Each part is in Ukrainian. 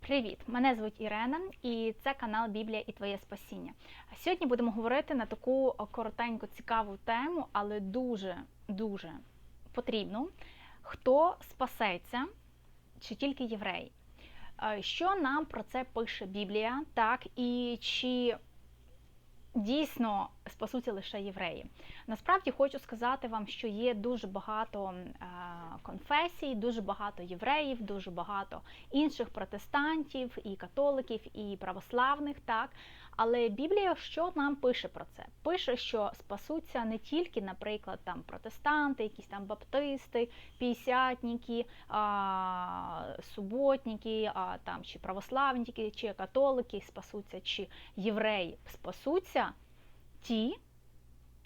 Привіт! Мене звуть Ірена, і це канал Біблія і Твоє Спасіння. Сьогодні будемо говорити на таку коротеньку цікаву тему, але дуже дуже потрібну. Хто спасеться, чи тільки євреї? Що нам про це пише Біблія? Так, і чи дійсно спасуться лише євреї? Насправді хочу сказати вам, що є дуже багато конфесій, дуже багато євреїв, дуже багато інших протестантів, і католиків, і православних, так. Але Біблія що нам пише про це? Пише, що спасуться не тільки, наприклад, там протестанти, якісь там баптисти, п'ятдесятники, суботники, а, там чи православники, чи католики спасуться, чи євреї спасуться ті,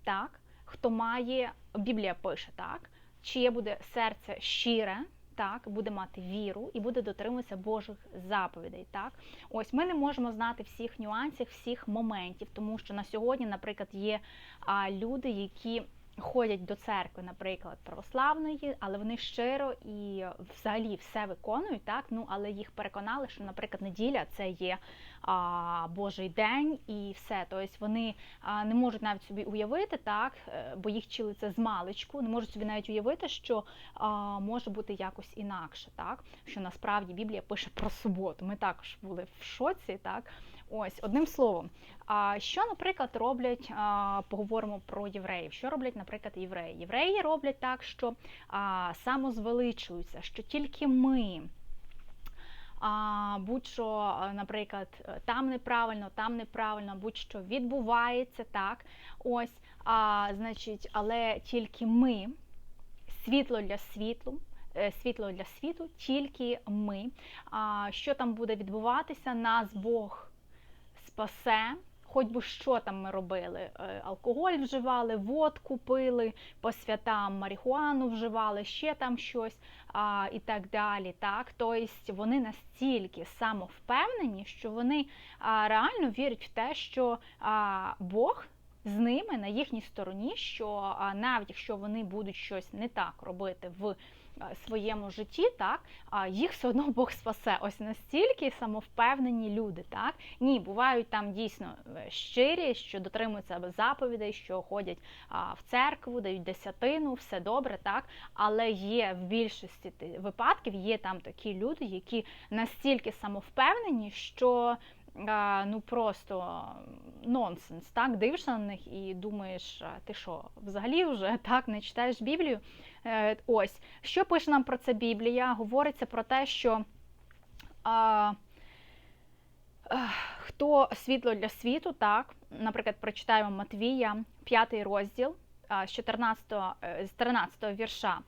так, хто має, Біблія пише так, чиє буде серце щире, так, буде мати віру і буде дотримуватися Божих заповідей. Так, ось ми не можемо знати всіх нюансів, всіх моментів, тому що на сьогодні, наприклад, є а, люди, які ходять до церкви, наприклад, православної, але вони щиро і взагалі все виконують, так, ну але їх переконали, що, наприклад, неділя це є а, Божий день і все. Тобто вони а, не можуть навіть собі уявити, так, е, бо їх вчили це з маличку, не можуть собі навіть уявити, що а, може бути якось інакше, так, що насправді Біблія пише про суботу. Ми також були в шоці, так. Ось одним словом, а що, наприклад, роблять, поговоримо про євреїв. Що роблять, наприклад, євреї? Євреї роблять так, що самозвеличуються, що тільки ми. Будь-що, наприклад, там неправильно, там неправильно, будь-що відбувається так. Ось, а, значить, але тільки ми, світло для світлу, е, світло для світу, тільки ми. А, Що там буде відбуватися? Нас Бог спасе. Хоч би що там ми робили, е, алкоголь вживали, водку пили, по святам марихуану вживали, ще там щось а, і так далі. Так? Тобто вони настільки самовпевнені, що вони реально вірять в те, що Бог з ними на їхній стороні, що навіть якщо вони будуть щось не так робити в своєму житті, так їх все одно Бог спасе. Ось настільки самовпевнені люди. Так ні, бувають там дійсно е, щирі, що дотримуються заповідей, що ходять в церкву, дають десятину, все добре, так. Але є в більшості випадків є там такі люди, які настільки самовпевнені, що ну просто нонсенс. Так, дивишся на них і думаєш, ти що, взагалі вже так не читаєш Біблію? Е, ось, що пише нам про це Біблія? Говориться про те, що а, хто світло для світу, так, наприклад, прочитаємо Матвія, 5 розділ з 14, з 13 вірша.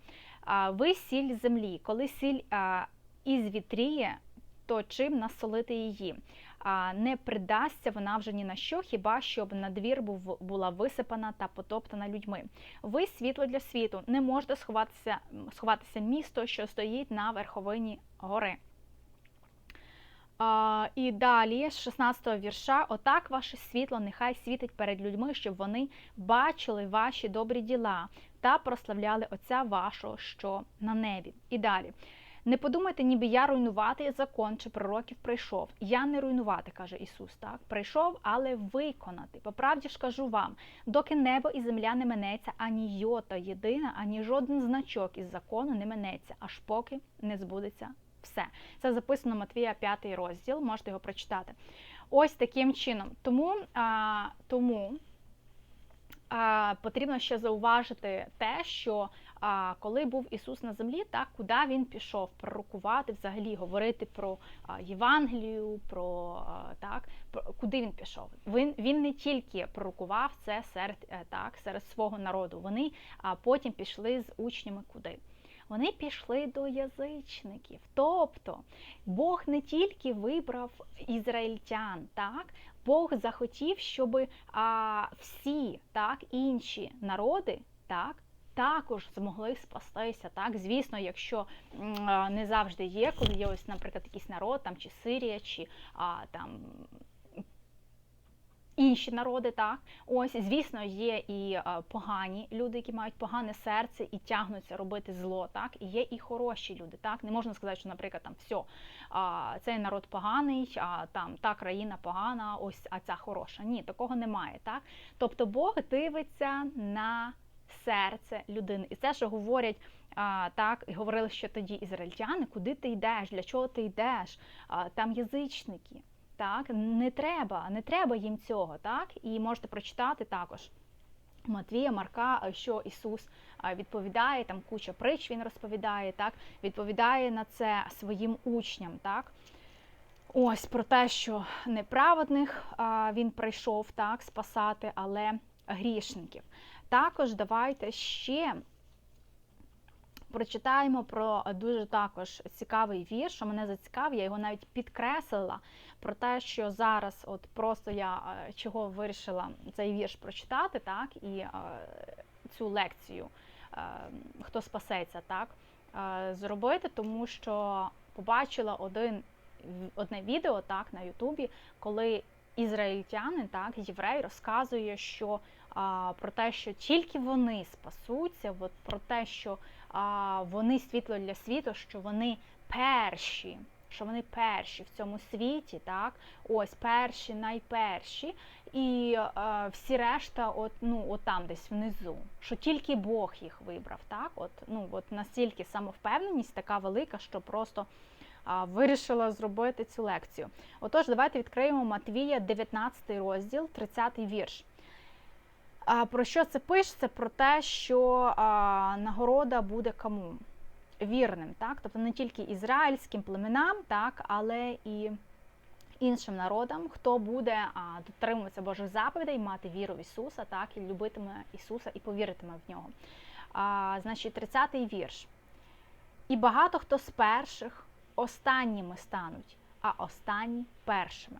Ви сіль землі, коли сіль ізвітріє, то чим насолити її? Не придасться вона вже ні на що, хіба щоб на двір був, була висипана та потоптана людьми. Ви світло для світу, не можете сховатися, сховатися місто, що стоїть на верховині гори. А, І далі, з 16 вірша, отак ваше світло нехай світить перед людьми, щоб вони бачили ваші добрі діла та прославляли Отця вашого, що на небі. І далі. Не подумайте, ніби я руйнувати закон чи пророків прийшов. Я не руйнувати, каже Ісус. Так прийшов, але виконати. По правді ж кажу вам, доки небо і земля не минеться, ані йота єдина, ані жоден значок із закону не минеться, аж поки не збудеться все. Це записано Матвія 5 розділ. Можете його прочитати. Ось таким чином. Тому, а, тому потрібно ще зауважити те, що коли був Ісус на землі, так куди він пішов пророкувати, взагалі говорити про Євангелію, про так, про куди він пішов. Він він не тільки пророкував це серед е, так, серед свого народу. Вони потім пішли з учнями куди. Вони пішли до язичників. Тобто Бог не тільки вибрав ізраїльтян, так Бог захотів, щоб а, всі так інші народи так також змогли спастися. Так, звісно, якщо не завжди є, коли є ось, наприклад, якийсь народ, там чи Сирія, чи а, там. Інші народи, так ось звісно, є і е, погані люди, які мають погане серце і тягнуться робити зло. Так і є і хороші люди. Так не можна сказати, що, наприклад, там все, цей народ поганий, а там та країна погана, ось а ця хороша. Ні, такого немає. Так, тобто Бог дивиться на серце людини, і це, що говорять. А, Так, і говорили ще тоді ізраїльтяни, куди ти йдеш, для чого ти йдеш? А, Там язичники. Так, не треба, не треба їм цього, так? І можете прочитати також Матвія, Марка, що Ісус відповідає, там куча притч він розповідає, так, відповідає на це своїм учням. так. Ось про те, що неправедних він прийшов так спасати, але грішників. Також давайте ще прочитаємо про дуже також цікавий вірш, що мене зацікавив, я його навіть підкреслила про те, що зараз, от просто я е, чого вирішила цей вірш прочитати, так, і е, цю лекцію, е, хто спасеться, так, зробити, тому що побачила один одне відео так на Ютубі, коли ізраїльтянин, так, єврей розказує, що а, про те, що тільки вони спасуться, от про те, що а, вони світло для світу, що вони перші, що вони перші в цьому світі, так, ось перші, найперші, і а, всі решта, от ну от там десь внизу, що тільки Бог їх вибрав, так, от ну от настільки самовпевненість така велика, що просто. Вирішила зробити цю лекцію. Отож, давайте відкриємо Матвія, 19 розділ, 30 вірш. Про що це пишеться? Про те, що нагорода буде кому? Вірним, так? Тобто не тільки ізраїльським племенам, так, але і іншим народам, хто буде дотримуватися Божих заповідей, мати віру в Ісуса, так, і любитиме Ісуса і повіритиме в нього. А, Значить, 30-й вірш. І багато хто з перших останніми стануть, а останні першими.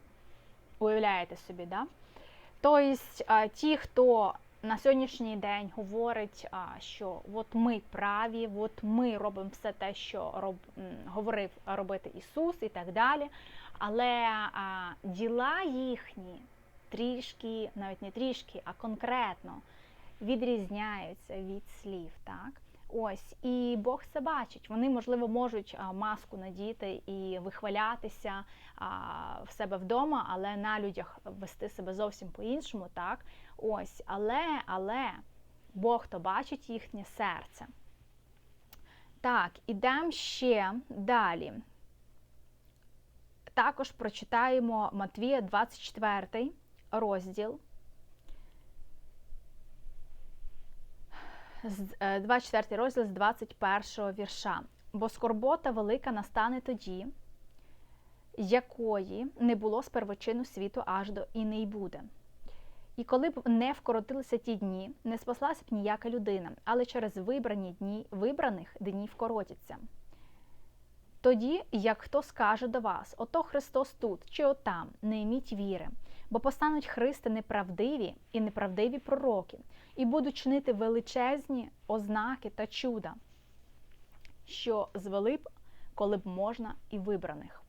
Уявляєте собі, да? Тобто ті, хто на сьогоднішній день говорить, що от ми праві, от ми робимо все те, що роб, говорив робити Ісус і так далі. Але а, діла їхні трішки, навіть не трішки, а конкретно відрізняються від слів. так? Ось, і Бог це бачить. Вони, можливо, можуть маску надіти і вихвалятися в себе вдома, але на людях вести себе зовсім по-іншому, так? Ось, але, але Бог то бачить їхнє серце. Так, ідемо ще далі. Також прочитаємо Матвія 24 розділ. 24 е, розділ з 21 вірша. Бо скорбота велика настане тоді, якої не було з первочину світу аж до і не й буде. І коли б не вкоротилися ті дні, не спаслася б ніяка людина, але через вибрані дні вибраних дні вкоротяться. Тоді, як хто скаже до вас, ото Христос тут чи отам, не іміть віри, бо постануть Христи неправдиві і неправдиві пророки, і будуть чинити величезні ознаки та чуда, що звели б, коли б можна, і вибраних.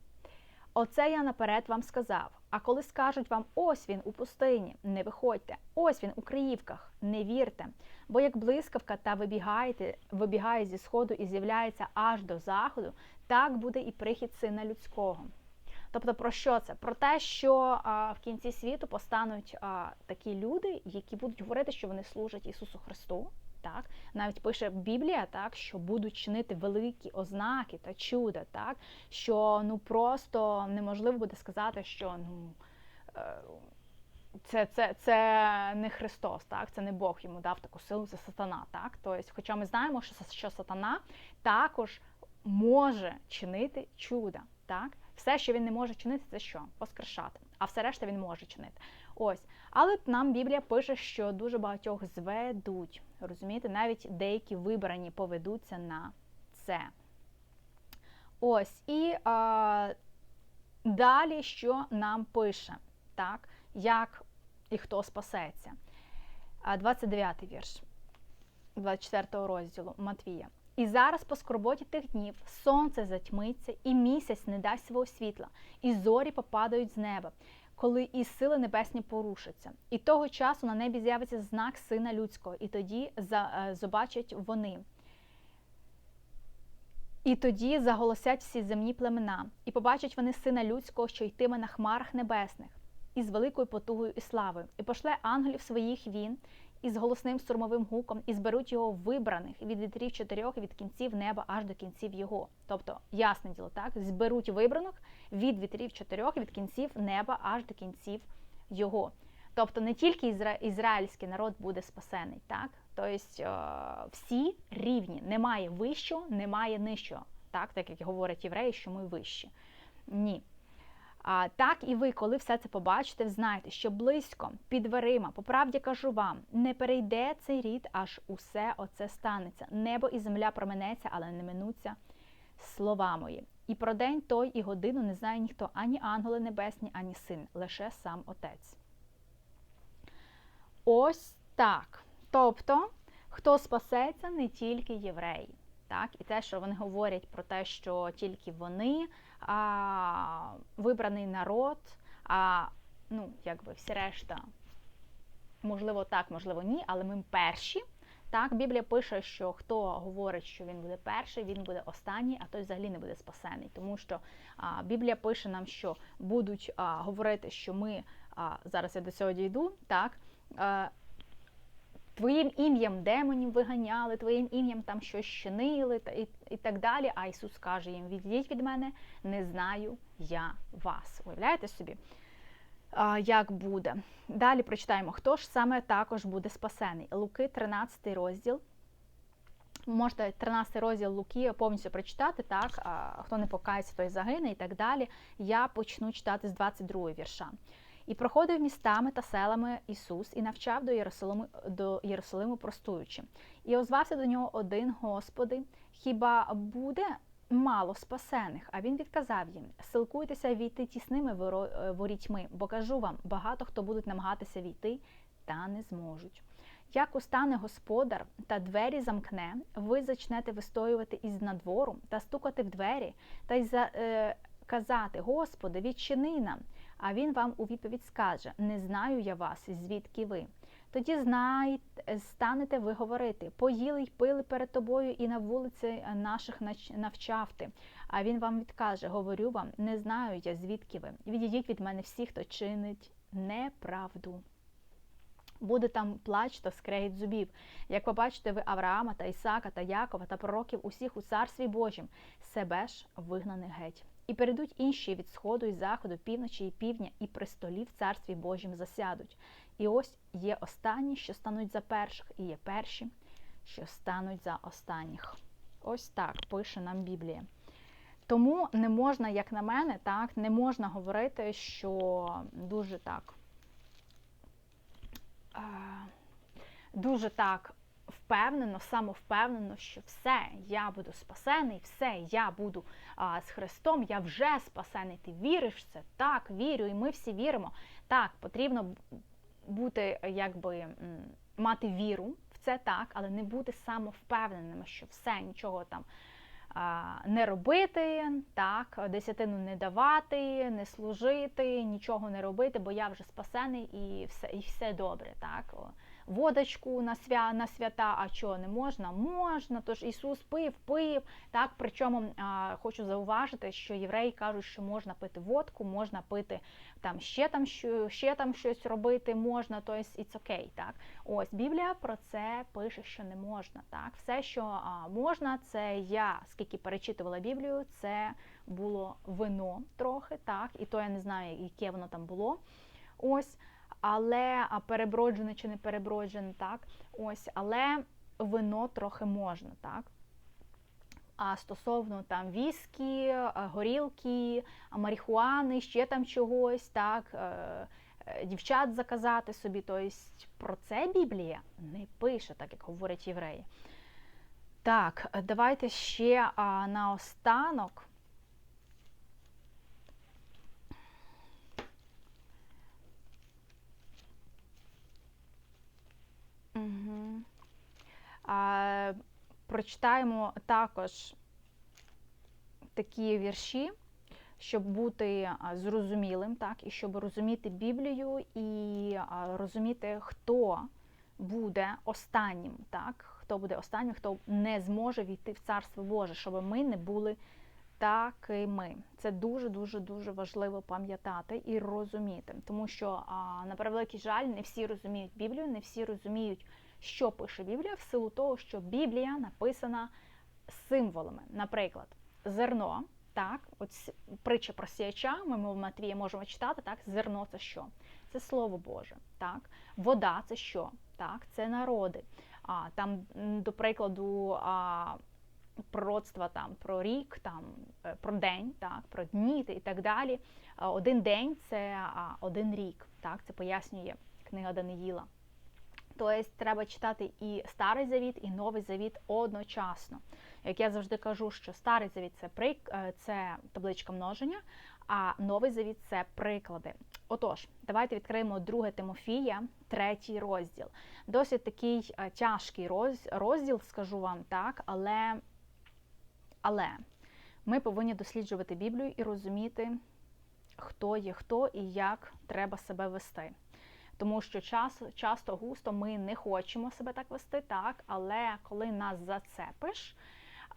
Оце я наперед вам сказав. А коли скажуть вам, ось він у пустині, не виходьте, ось він у Криївках, не вірте, бо як блискавка та вибігаєте, вибігає зі сходу і з'являється аж до заходу, так буде і прихід сина людського. Тобто, про що це? Про те, що а, в кінці світу постануть а, такі люди, які будуть говорити, що вони служать Ісусу Христу. Так, навіть пише Біблія, так що будуть чинити великі ознаки та чуда, так що ну просто неможливо буде сказати, що ну е, це це, це не Христос, так це не Бог йому дав таку силу, це сатана. Так, тобто, хоча ми знаємо, що що сатана також може чинити чуда. Так, все, що він не може чинити, це що? Воскрешати. А все решта він може чинити. Ось. Але нам Біблія пише, що дуже багатьох зведуть. Розумієте, навіть деякі вибрані поведуться на це. Ось. І а, далі, що нам пише, так, як і хто спасеться. 29 вірш 24 розділу Матвія. І зараз по скорботі тих днів сонце затьмиться, і місяць не дасть свого світла, і зорі попадають з неба, коли і сили небесні порушаться. І того часу на небі з'явиться знак Сина Людського, і тоді е, побачать вони. І тоді заголосять всі земні племена, і побачать вони сина людського, що йтиме на хмарах небесних, із великою потугою і славою, і пошле ангелів своїх він із голосним сурмовим гуком, і зберуть його вибраних від вітрів чотирьох від кінців неба аж до кінців його. Тобто, ясне діло, так зберуть вибраних від вітрів чотирьох від кінців неба аж до кінців його. Тобто не тільки ізра... ізраїльський народ буде спасений, так? Тобто е, всі рівні, немає вищого, немає нижчого, так, так як говорять євреї, що ми вищі. Ні. А, Так і ви, коли все це побачите, знаєте, що близько під дверима, по правді кажу вам, не перейде цей рід, аж усе оце станеться. Небо і земля променеться, але не минуться слова мої. І про день той і годину не знає ніхто, ані ангели небесні, ані син, лише сам Отець. Ось так. Тобто, хто спасеться, не тільки євреї. Так? І те, що вони говорять про те, що тільки вони а, вибраний народ, а ну, якби всі решта, можливо, так, можливо, ні, але ми перші. Так, Біблія пише, що хто говорить, що він буде перший, він буде останній, а той взагалі не буде спасений. Тому що а, Біблія пише нам, що будуть а, говорити, що ми а, зараз я до цього дійду, так. А, Твоїм ім'ям демонів виганяли, твоїм ім'ям там щось чинили і, і так далі. А Ісус каже їм: відійдіть від мене, не знаю я вас. Уявляєте собі, а, як буде? Далі прочитаємо, хто ж саме також буде спасений. Луки, 13 розділ. Можете 13 розділ Луки повністю прочитати, так, а, хто не покається, той загине і так далі. Я почну читати з 22 вірша. І проходив містами та селами Ісус і навчав до Єрусалиму, до Єрусалиму простуючи. І озвався до нього один Господи, хіба буде мало спасених? А він відказав їм: силкуйтеся війти тісними воро- ворітьми, бо кажу вам, багато хто будуть намагатися війти, та не зможуть. Як устане господар та двері замкне, ви зачнете вистоювати із надвору та стукати в двері, та й за, е, казати: Господи, відчини нам. А він вам у відповідь скаже: Не знаю я вас, звідки ви. Тоді знаєте, станете ви говорити, поїли й пили перед тобою, і на вулиці наших навчав ти. А він вам відкаже: Говорю вам, не знаю я, звідки ви. Відійдіть від мене всі, хто чинить неправду. Буде там плач та скрегіт зубів. Як побачите ви Авраама та Ісака та Якова та пророків усіх у царстві Божім, себе ж вигнаних геть. І перейдуть інші від сходу і заходу, півночі і півдня, і при столі в царстві Божім засядуть. І ось є останні, що стануть за перших, і є перші, що стануть за останніх. Ось так пише нам Біблія. Тому не можна, як на мене, так, не можна говорити, що дуже так. е, Дуже так впевнено, самовпевнено, що все, я буду спасений, все, я буду а, з Христом, я вже спасений. Ти віриш в це? Так, вірю, і ми всі віримо. Так, потрібно бути, якби мати віру в це так, але не бути самовпевненими, що все, нічого там не робити, так, десятину не давати, не служити, нічого не робити, бо я вже спасений і все, і все добре. так. Водочку на свя на свята, а що не можна? Можна. Тож Ісус пив, пив. Так, причому а, хочу зауважити, що євреї кажуть, що можна пити водку, можна пити там ще там що, ще там щось робити, можна, тобто it's okay, так. Ось Біблія про це пише, що не можна. Так, все, що а, можна, це я скільки перечитувала Біблію, це було вино трохи, так, і то я не знаю, яке воно там було. Ось але переброджене чи не переброджене, так, ось, але вино трохи можна, так. А стосовно там віскі, горілки, марихуани, ще там чогось, так, е, е, дівчат заказати собі, тобто про це Біблія не пише, так як говорять євреї. Так, давайте ще наостанок. Угу. А, Прочитаємо також такі вірші, щоб бути зрозумілим, так, і щоб розуміти Біблію і розуміти, хто буде останнім, так, хто буде останнім, хто не зможе війти в Царство Боже, щоб ми не були такими. Це дуже-дуже дуже важливо пам'ятати і розуміти. Тому що, на превеликий жаль, не всі розуміють Біблію, не всі розуміють, що пише Біблія, в силу того, що Біблія написана символами. Наприклад, зерно. Так, от притча про сіяча, ми в Матвія можемо читати, так, зерно це що? Це Слово Боже. так, Вода це що? Так, Це народи. А, Там, до прикладу, а, пророцтва там про рік, там е, про день, так, про дні і так далі. Один день це один рік. Так, Це пояснює книга Даниїла. Тобто треба читати і старий завіт, і новий завіт одночасно. Як я завжди кажу, що старий завіт це прик... Е, це табличка множення, а новий завіт це приклади. Отож, давайте відкриємо друге Тимофія, третій розділ. Досить такий е, тяжкий розділ, скажу вам так, але, але ми повинні досліджувати Біблію і розуміти, хто є хто і як треба себе вести. Тому що час, часто густо ми не хочемо себе так вести, так, але коли нас зацепиш,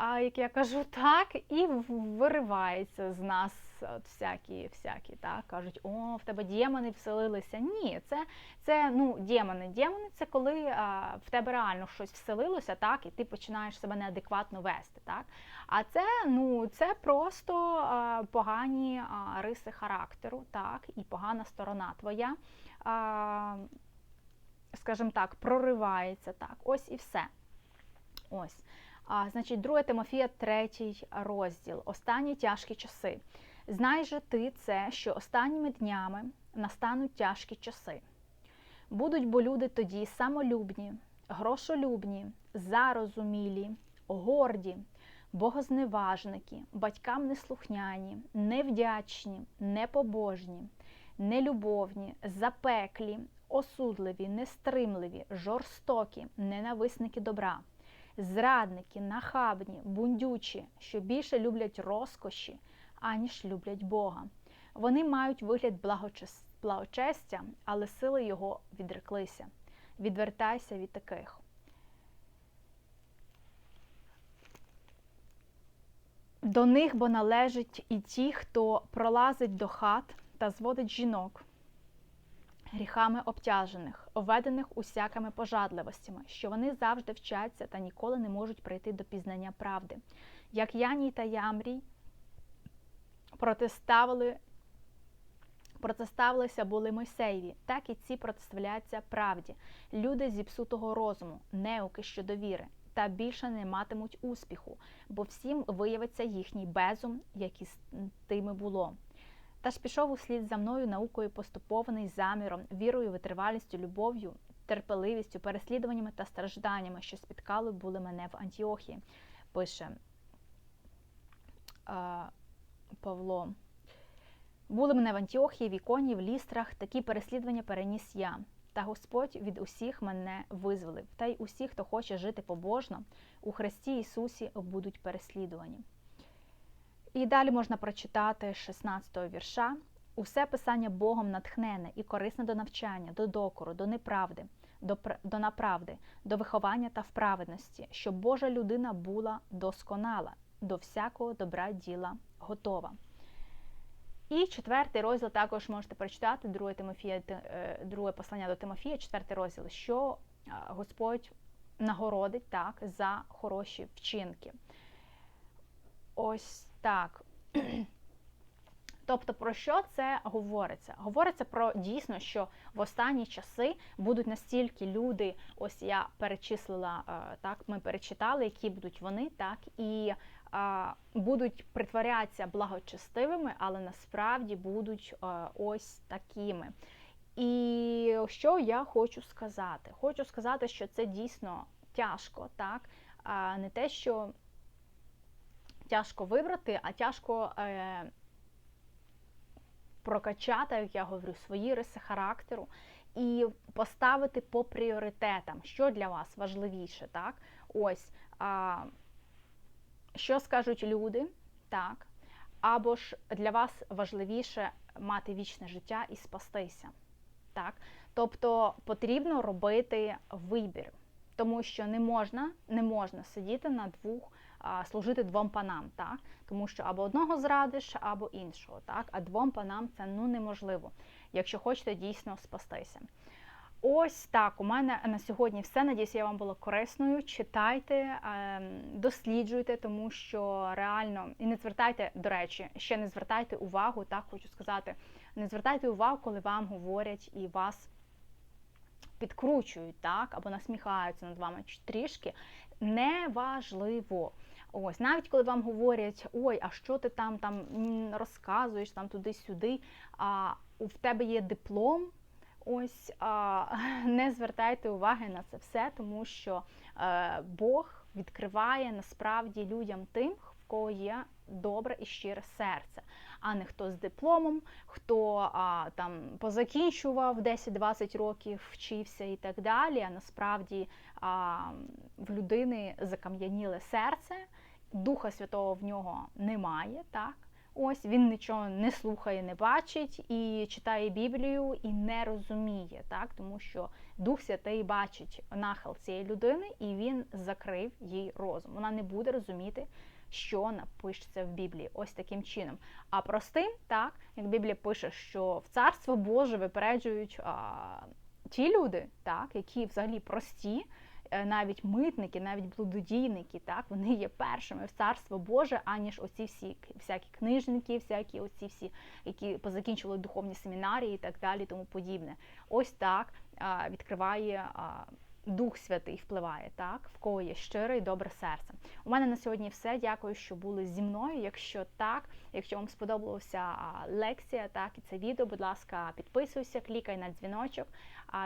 а як я кажу, так, і виривається з нас от всякі, всякі, так, кажуть, о, в тебе демони вселилися. Ні, це це ну, демони. Демони це коли а, в тебе реально щось вселилося, так, і ти починаєш себе неадекватно вести. так. А це ну, це просто а, погані а, риси характеру, так, і погана сторона твоя, а, скажімо так, проривається. так, Ось і все. Ось. А, Значить, 2 Тимофія, третій розділ. Останні тяжкі часи. Знай же ти це, що останніми днями настануть тяжкі часи. Будуть бо люди тоді самолюбні, грошолюбні, зарозумілі, горді, богозневажники, батькам неслухняні, невдячні, непобожні, нелюбовні, запеклі, осудливі, нестримливі, жорстокі, ненависники добра зрадники, нахабні, бундючі, що більше люблять розкоші, аніж люблять Бога. Вони мають вигляд благочестя, але сили його відреклися. Відвертайся від таких. До них бо належить і ті, хто пролазить до хат та зводить жінок, гріхами обтяжених, оведених усякими пожадливостями, що вони завжди вчаться та ніколи не можуть прийти до пізнання правди. Як Яній та Ямрій протиставили, протиставилися були Мойсеєві, так і ці протиставляються правді, люди зіпсутого розуму, неуки щодо віри, та більше не матимуть успіху, бо всім виявиться їхній безум, який з тими було. Та ж пішов услід за мною наукою поступований заміром, вірою, витривалістю, любов'ю, терпеливістю, переслідуваннями та стражданнями, що спіткали були мене в Антіохії, пише а, Павло. Були мене в Антіохії, в Іконі, в лістрах, такі переслідування переніс я. Та Господь від усіх мене визволив, та й усі, хто хоче жити побожно, у Христі Ісусі будуть переслідувані. І далі можна прочитати 16-го вірша. Усе писання Богом натхнене і корисне до навчання, до докору, до неправди, до до направди, до виховання та вправедності, щоб Божа людина була досконала, до всякого добра діла готова. І четвертий розділ також можете прочитати, друге Тимофія, е, друге послання до Тимофія, четвертий розділ, що Господь нагородить так за хороші вчинки. Ось так. Тобто, про що це говориться? Говориться про дійсно, що в останні часи будуть настільки люди, ось я перечислила, е, так, ми перечитали, які будуть вони, так, і а, будуть притворятися благочестивими, але насправді будуть а, е, ось такими. І що я хочу сказати? Хочу сказати, що це дійсно тяжко, так? Не те, що тяжко вибрати, а тяжко е, прокачати, як я говорю, свої риси характеру і поставити по пріоритетам, що для вас важливіше. так? Ось, а, Що скажуть люди, так? або ж для вас важливіше мати вічне життя і спастися. Так? Тобто потрібно робити вибір, тому що не можна, не можна сидіти на двох, а, служити двом панам, так? тому що або одного зрадиш, або іншого. Так? А двом панам це ну неможливо, якщо хочете дійсно спастися. Ось так. У мене на сьогодні все. Надіюсь, я вам була корисною. Читайте, ем, досліджуйте, тому що реально і не звертайте, до речі, ще не звертайте увагу, так хочу сказати. Не звертайте увагу, коли вам говорять і вас підкручують, так, або насміхаються над вами трішки. Неважливо. Ось, навіть коли вам говорять, ой, а що ти там там розказуєш там туди-сюди, а в тебе є диплом. Ось а, не звертайте уваги на це все, тому що е, Бог відкриває насправді людям тим, в кого є добре і щире серце, а не хто з дипломом, хто а, там позакінчував 10-20 років, вчився і так далі. А насправді а, в людини закам'яніле серце, Духа Святого в нього немає, так. Ось він нічого не слухає, не бачить і читає Біблію і не розуміє, так тому що Дух Святий бачить нахил цієї людини, і він закрив їй розум. Вона не буде розуміти, що напишеться в Біблії. Ось таким чином. А простим, так як Біблія пише, що в царство Боже випереджують а, ті люди, так, які взагалі прості. Е, навіть митники, навіть блудодійники, так вони є першими в царство Боже, аніж оці всі всякі книжники, всякі оці всі, які позакінчували духовні семінарії і так далі, тому подібне. Ось так відкриває. Дух Святий впливає, так, в кого є щире і добре серце. У мене на сьогодні все. Дякую, що були зі мною. Якщо так, якщо вам сподобалася лекція, так і це відео, будь ласка, підписуйся, клікай на дзвіночок,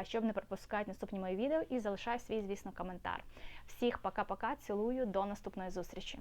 щоб не пропускати наступні мої відео і залишай свій, звісно, коментар. Всіх пока-пока, цілую, до наступної зустрічі.